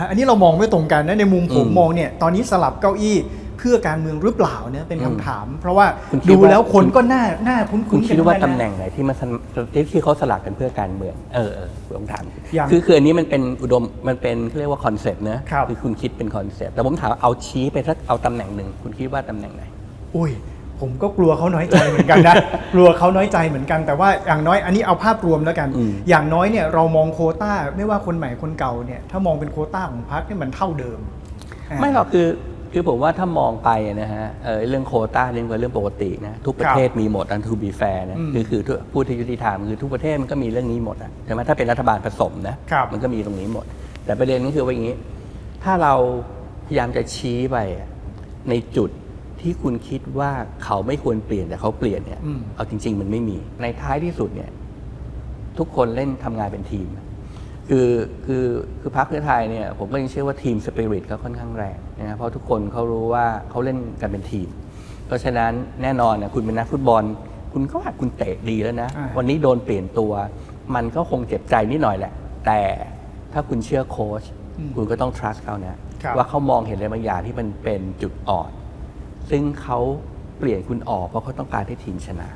อันนี้เรามองไม่ตรงกันนะในมุมผมอืมมองเนี่ยตอนนี้สลับเก้าอี้เพื่อการเมืองหรือเปล่าเนี่ยเป็นคำอืมถาม เพราะว่าคุณคิดดูว่าแล้วคนก็น่าน่าคุ้นๆคุณคิดกันว่าทั้ตำงแหนั้นน่งไหนที่มันสนที่ที่เขาสลักกันเพื่อการเมืองเออเออผมถามอย่างคือคืออันนี้มันเป็นอุดมมันเป็นเขาเรียกว่าคอนเซปต์นะครับอคุณคิดเป็นคอนเซปต์แต่ผมถามเอาชี้ไปสักเอาตำแหน่งหนึ่งคุณคิดว่าตำแหน่งไหนอุ้ย ผมก็กลัวเขาน้อยใจเหมือนกันนะ กลัวเขาน้อยใจเหมือนกัน แต่ว่าอย่างน้อยอันนี้เอาภาพรวมแล้วกันอืมอย่างน้อยเนี่ยเรามองโควต้าไม่ว่าคนใหม่คนเก่าเนี่ยถ้ามองเป็นโควต้าของพรรคเนี่ยมันเท่าเดิม ไม่หรอกคือคือผมว่าถ้ามองไปนะฮะเออเรื่องโควต้าเรื่องเป็นเรื่องปกตินะทุกประเทศมีหมดอันทูบีแฟร์นะอืมคือคือพูดที่ยุติธรรมคือทุกประเทศมันก็มีเรื่องนี้หมดอะใช่ไหมถ้าเป็นรัฐบาลผสมนะครับมันก็มีตรงนี้หมด แต่ประเด็นก็คือว่าอย่างนี้ ถ้าเราพยายามจะชี้ไปอะในจุด ที่คุณคิดว่าเขาไม่ควรเปลี่ยนแต่เขาเปลี่ยนเนี่ยอืม เอาจริง ๆ มันไม่มีในท้ายที่สุดเนี่ย ทุกคนเล่นทำงานเป็นทีม คือคือคือพรรคเพื่อไทยเนี่ยผมก็ยังเชื่อว่าทีมสปิริตเขาค่อนข้างแรงนะครับเพราะทุกคนเขารู้ว่าเขาเล่นกันเป็นทีม เพราะฉะนั้นแน่นอนนะคุณเป็นนักฟุตบอล คุณก็ว่าคุณเตะดีแล้วนะ อ่า วันนี้โดนเปลี่ยนตัว มันก็คงเจ็บใจนิดหน่อยแหละ แต่ถ้าคุณเชื่อโค้ชคุณก็ต้อง trust เขานะครับ ว่าเขามองเห็นอะไรบางอย่างที่มันเป็นจุดอ่อน ซึ่งเขาเปลี่ยนคุณออกเพราะเขาต้องการให้ทีมชนะ